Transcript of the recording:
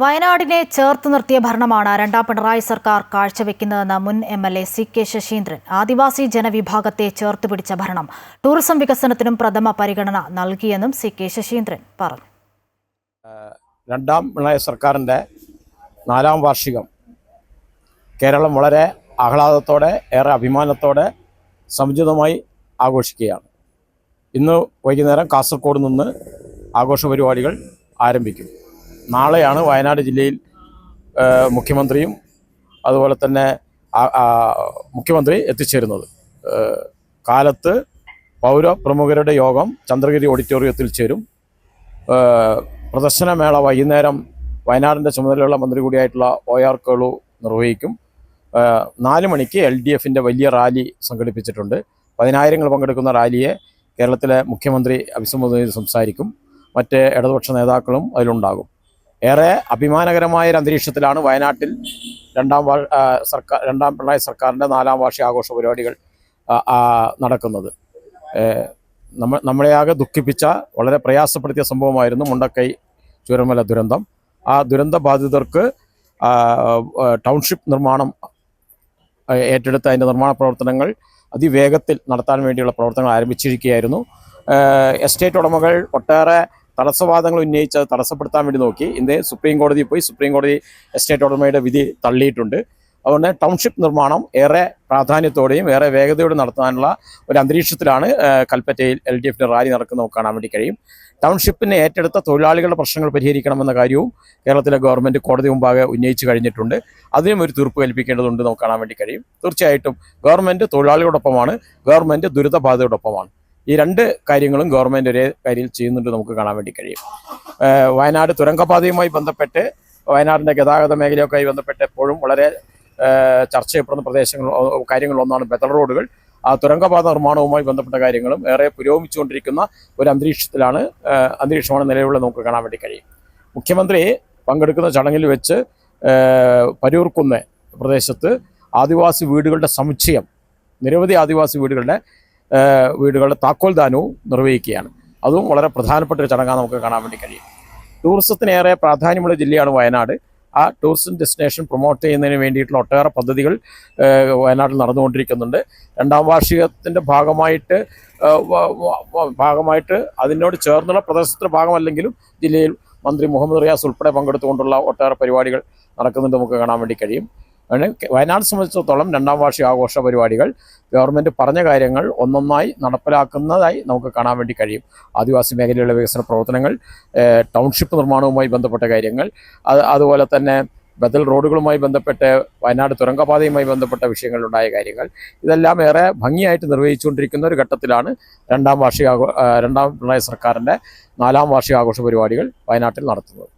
വയനാടിനെ ചേർത്ത് നിർത്തിയ ഭരണമാണ് രണ്ടാം പിണറായി സർക്കാർ കാഴ്ചവെക്കുന്നതെന്ന് മുൻ M L A C K Saseendran. ആദിവാസി ജനവിഭാഗത്തെ ചേർത്ത് പിടിച്ച ഭരണം ടൂറിസം വികസനത്തിനും പ്രഥമ പരിഗണന നൽകിയെന്നും സി കെ ശശീന്ദ്രൻ പറഞ്ഞു. രണ്ടാം പിണറായി സർക്കാരിന്റെ നാലാം വാർഷികം കേരളം വളരെ ആഹ്ലാദത്തോടെ ഏറെ അഭിമാനത്തോടെ സമുചിതമായി ആഘോഷിക്കുകയാണ്. ഇന്ന് വൈകുന്നേരം കാസർഗോഡ് നിന്ന് ആഘോഷ പരിപാടികൾ ആരംഭിക്കും. നാളെയാണ് വയനാട് ജില്ലയിൽ മുഖ്യമന്ത്രിയും അതുപോലെ തന്നെ മുഖ്യമന്ത്രി എത്തിച്ചേരുന്നത്. കാലത്ത് പൗരപ്രമുഖരുടെ യോഗം ചന്ദ്രഗിരി ഓഡിറ്റോറിയത്തിൽ ചേരും. പ്രദർശനമേള വൈകുന്നേരം വയനാടിന്റെ ചുമതലയുള്ള മന്ത്രി കൂടിയായിട്ടുള്ള ഒ ആർ കേളു നിർവഹിക്കും. നാല് മണിക്ക് എൽ ഡി എഫിന്റെ വലിയ റാലി സംഘടിപ്പിച്ചിട്ടുണ്ട്. പതിനായിരങ്ങൾ പങ്കെടുക്കുന്ന റാലിയെ കേരളത്തിലെ മുഖ്യമന്ത്രി അഭിസംബോധന ചെയ്ത് സംസാരിക്കും. മറ്റ് ഇടതുപക്ഷ നേതാക്കളും അതിലുണ്ടാകും. ഏറെ അഭിമാനകരമായ ഒരു അന്തരീക്ഷത്തിലാണ് വയനാട്ടിൽ രണ്ടാം സർക്കാർ രണ്ടാം പിണറായി സർക്കാരിന്റെ നാലാം വാർഷിക ആഘോഷ പരിപാടികൾ നടക്കുന്നത്. നമ്മ നമ്മളെയാകെ ദുഃഖിപ്പിച്ച വളരെ പ്രയാസപ്പെടുത്തിയ സംഭവമായിരുന്നു മുണ്ടക്കൈ ചുരമല ദുരന്തം. ആ ദുരന്ത ബാധിതർക്ക് ടൗൺഷിപ്പ് നിർമ്മാണം ഏറ്റെടുത്ത് അതിന്റെ നിർമ്മാണ പ്രവർത്തനങ്ങൾ അതിവേഗത്തിൽ നടത്താൻ വേണ്ടിയുള്ള പ്രവർത്തനങ്ങൾ ആരംഭിച്ചിരിക്കുകയായിരുന്നു. എസ്റ്റേറ്റ് ഉടമകൾ ഒട്ടേറെ തടസ്സവാദങ്ങൾ ഉന്നയിച്ച് അത് തടസ്സപ്പെടുത്താൻ വേണ്ടി നോക്കി. ഇന്ന് സുപ്രീം കോടതിയിൽ പോയി സുപ്രീം കോടതി എസ്റ്റേറ്റ് ഉടമയുടെ വിധി തള്ളിയിട്ടുണ്ട്. അതുകൊണ്ട് ടൗൺഷിപ്പ് നിർമ്മാണം ഏറെ പ്രാധാന്യത്തോടെയും ഏറെ വേഗതയോടെ നടത്താനുള്ള ഒരു അന്തരീക്ഷത്തിലാണ് കൽപ്പറ്റയിൽ എൽ ഡി എഫിന്റെ റാലി നടക്കുന്നത് നമുക്ക് കാണാൻ വേണ്ടി കഴിയും. ടൗൺഷിപ്പിനെ ഏറ്റെടുത്ത തൊഴിലാളികളുടെ പ്രശ്നങ്ങൾ പരിഹരിക്കണമെന്ന കാര്യവും കേരളത്തിലെ ഗവൺമെന്റ് കോടതി മുമ്പാകെ ഉന്നയിച്ചു കഴിഞ്ഞിട്ടുണ്ട്. അതിനും ഒരു തീർപ്പ് കൽപ്പിക്കേണ്ടതുണ്ട് നമുക്ക് കാണാൻ വേണ്ടി കഴിയും. തീർച്ചയായിട്ടും ഗവൺമെന്റ് തൊഴിലാളികളോടൊപ്പമാണ് ഗവൺമെന്റ് ദുരിതബാധിതയോടൊപ്പമാണ് ഈ രണ്ട് കാര്യങ്ങളും ഗവൺമെന്റ് ഒരേ കാര്യം ചെയ്യുന്നുണ്ട് നമുക്ക് കാണാൻ വേണ്ടി കഴിയും. വയനാട് തുരങ്കപാതയുമായി ബന്ധപ്പെട്ട് വയനാടിന്റെ ഗതാഗത മേഖലയൊക്കെ ബന്ധപ്പെട്ട് എപ്പോഴും വളരെ ചർച്ച ചെയ്യപ്പെടുന്ന പ്രദേശങ്ങൾ കാര്യങ്ങളൊന്നാണ് ബെത്തൽ റോഡുകൾ. ആ തുരങ്കപാത നിർമ്മാണവുമായി ബന്ധപ്പെട്ട കാര്യങ്ങളും ഏറെ പുരോഗമിച്ചുകൊണ്ടിരിക്കുന്ന ഒരു അന്തരീക്ഷത്തിലാണ് അന്തരീക്ഷമാണ് നിലവിലുള്ള നമുക്ക് കാണാൻ വേണ്ടി കഴിയും. മുഖ്യമന്ത്രി പങ്കെടുക്കുന്ന ചടങ്ങിൽ വെച്ച് പരൂർക്കുന്ന് പ്രദേശത്ത് ആദിവാസി വീടുകളുടെ സമുച്ചയം നിരവധി ആദിവാസി വീടുകളുടെ വീടുകളുടെ താക്കോൽദാനവും നിർവഹിക്കുകയാണ്. അതും വളരെ പ്രധാനപ്പെട്ട ഒരു ചടങ്ങാണ് നമുക്ക് കാണാൻ വേണ്ടി കഴിയും. ടൂറിസത്തിനേറെ പ്രാധാന്യമുള്ള ജില്ലയാണ് വയനാട്. ആ ടൂറിസം ഡെസ്റ്റിനേഷൻ പ്രൊമോട്ട് ചെയ്യുന്നതിന് വേണ്ടിയിട്ടുള്ള ഒട്ടേറെ പദ്ധതികൾ വയനാട്ടിൽ നടന്നുകൊണ്ടിരിക്കുന്നുണ്ട്. രണ്ടാം വാർഷികത്തിന്റെ ഭാഗമായിട്ട് ഭാഗമായിട്ട് അതിനോട് ചേർന്നുള്ള പ്രദേശത്തിന്റെ ഭാഗമല്ലെങ്കിലും ജില്ലയിൽ മന്ത്രി മുഹമ്മദ് റിയാസ് ഉൾപ്പെടെ പങ്കെടുത്തുകൊണ്ടുള്ള ഒട്ടേറെ പരിപാടികൾ നടക്കുന്നുണ്ട് നമുക്ക് കാണാൻ വേണ്ടി കഴിയും. വയനാട് സംബന്ധിച്ചിടത്തോളം രണ്ടാം വാർഷിക ആഘോഷ പരിപാടികൾ ഗവൺമെന്റ് പറഞ്ഞ കാര്യങ്ങൾ ഒന്നൊന്നായി നടപ്പിലാക്കുന്നതായി നമുക്ക് കാണാൻ വേണ്ടി കഴിയും. ആദിവാസി മേഖലയിലെ വികസന പ്രവർത്തനങ്ങൾ ടൗൺഷിപ്പ് നിർമ്മാണവുമായി ബന്ധപ്പെട്ട കാര്യങ്ങൾ അത് അതുപോലെ തന്നെ ബദൽ റോഡുകളുമായി ബന്ധപ്പെട്ട് വയനാട് തുരങ്കപാതയുമായി ബന്ധപ്പെട്ട വിഷയങ്ങളിലുണ്ടായ കാര്യങ്ങൾ ഇതെല്ലാം ഏറെ ഭംഗിയായിട്ട് നിർവഹിച്ചുകൊണ്ടിരിക്കുന്ന ഒരു ഘട്ടത്തിലാണ് രണ്ടാം വാർഷികാഘോ രണ്ടാം പിണറായി സർക്കാരിന്റെ നാലാം വാർഷികാഘോഷ പരിപാടികൾ വയനാട്ടിൽ നടത്തുന്നത്.